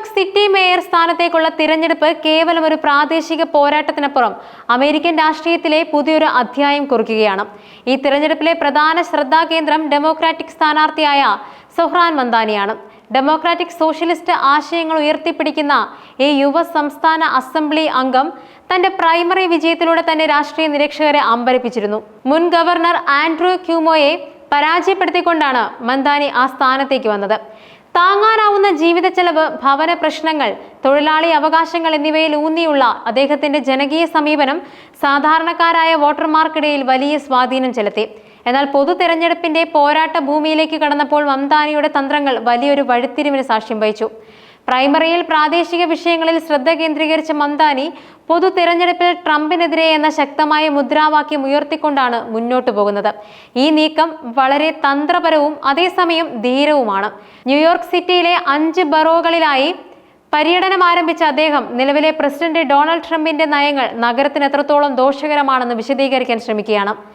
New York city mayor സ്ഥാനത്തേക്കുള്ള തിരഞ്ഞെടുപ്പ് കേവലം ഒരു പ്രാദേശിക പോരാട്ടത്തിനപ്പുറം അമേരിക്കൻ രാഷ്ട്രീയത്തിലെ പുതിയൊരു അധ്യായം കുറിക്കുകയാണ്. ഈ തിരഞ്ഞെടുപ്പിലെ പ്രധാന ശ്രദ്ധാകേന്ദ്രം ഡെമോക്രാറ്റിക് സ്ഥാനാർത്ഥിയായ സൊഹ്റാൻ മന്ദാനിയാണ്. ഡെമോക്രാറ്റിക് സോഷ്യലിസ്റ്റ് ആശയങ്ങൾ ഉയർത്തിപ്പിടിക്കുന്ന ഈ യുവ സംസ്ഥാന അസംബ്ലി അംഗം തന്റെ പ്രൈമറി വിജയത്തിലൂടെ തന്നെ രാഷ്ട്രീയ നിരീക്ഷകരെ അമ്പരപ്പിച്ചിരുന്നു. മുൻ ഗവർണർ ആൻഡ്രൂ ക്യൂമോയെ പരാജയപ്പെടുത്തിക്കൊണ്ടാണ് മന്ദാനി ആ സ്ഥാനത്തേക്ക് വന്നത്. താങ്ങാനാവുന്ന ജീവിത ചെലവ് ഭവന പ്രശ്നങ്ങൾ തൊഴിലാളി അവകാശങ്ങൾ എന്നിവയിൽ ഊന്നിയുള്ള അദ്ദേഹത്തിന്റെ ജനകീയ സമീപനം സാധാരണക്കാരായ വോട്ടർമാർക്കിടയിൽ വലിയ സ്വാധീനം ചെലുത്തി. എന്നാൽ പൊതു തെരഞ്ഞെടുപ്പിന്റെ പോരാട്ട ഭൂമിയിലേക്ക് കടന്നപ്പോൾ മംതാനിയുടെ തന്ത്രങ്ങൾ വലിയൊരു വഴിത്തിരിവിന് സാക്ഷ്യം വഹിച്ചു. പ്രൈമറിയിൽ പ്രാദേശിക വിഷയങ്ങളിൽ ശ്രദ്ധ കേന്ദ്രീകരിച്ച മന്ദാനി പൊതു തിരഞ്ഞെടുപ്പിൽ ട്രംപിനെതിരെ എന്ന ശക്തമായ മുദ്രാവാക്യം ഉയർത്തിക്കൊണ്ടാണ് മുന്നോട്ടു പോകുന്നത്. ഈ നീക്കം വളരെ തന്ത്രപരവും അതേസമയം ധീരവുമാണ്. ന്യൂയോർക്ക് സിറ്റിയിലെ അഞ്ച് ബറോകളിലായി പര്യടനം ആരംഭിച്ച അദ്ദേഹം നിലവിലെ പ്രസിഡന്റ് ഡൊണാൾഡ് ട്രംപിന്റെ നയങ്ങൾ നഗരത്തിന് എത്രത്തോളം ദോഷകരമാണെന്ന് വിശദീകരിക്കാൻ ശ്രമിക്കുകയാണ്.